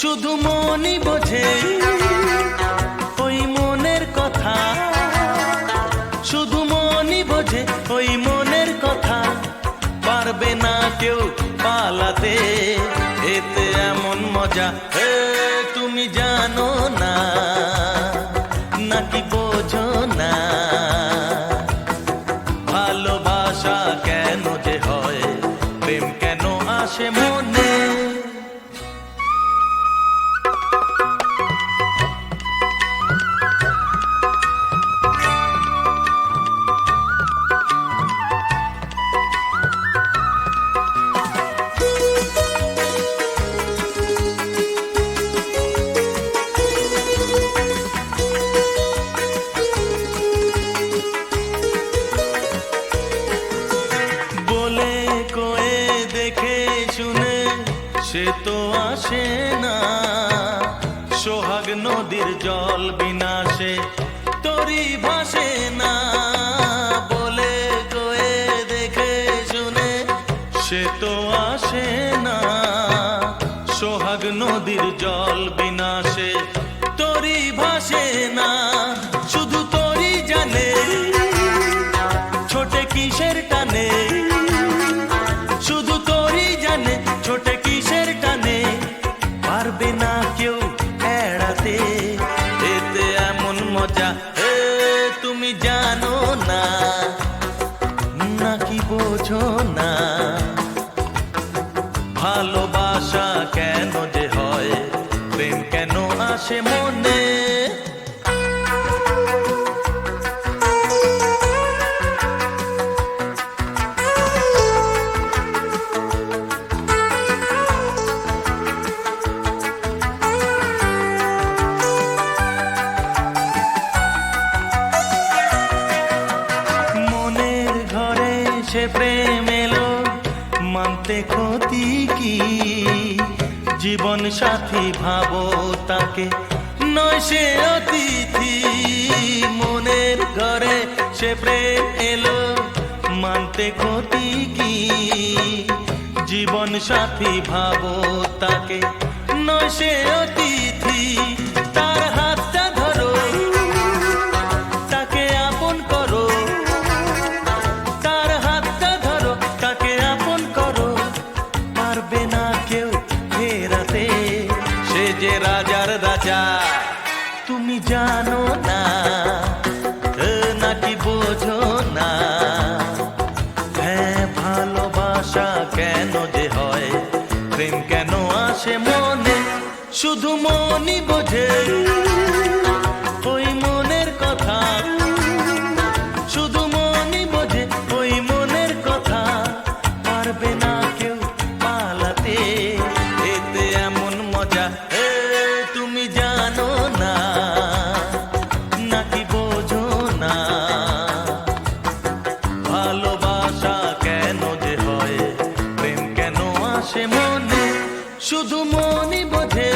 শুধু মনই বোঝে, ওই মনের কথা। শুধু মনই বোঝে, ওই মনের কথা। পারবে না কেউ পালাতে, এতে এমন মজা, এ তুমি জানো না, নাকি বোঝো না। ভালোবাসা কেন যে হয়, প্রেম কেন আসে মনে? সে তো আসে না। সোহাগ নদীর জল বিনাশে, তরি ভাসে না। বলে কয়ে দেখে শুনে, সে তো আসে না। সোহাগ নদীর জল বিনাশে, তরি ভাসে না। জানো না নাকি বোঝো না? ভালোবাসা কেন যে হয় প্রেম কেন আসে মনে? সে প্রেম এলো, মানতে ক্ষতি কি? জীবন সাথী ভাবো তাকে, নয় সে অতিথি, মনের ঘরে সে প্রেম এলো, মানতে ক্ষতি কি? জীবন সাথী ভাবো তাকে, নয় সে অতিথি, তার যে রাজার রাজা, তুমি জানো না নাকি বোঝো না। হ্যাঁ ভালোবাসা কেন যে হয়, প্রেম কেন আসে মনে, শুধু মনই বোঝে। মনই বোঝে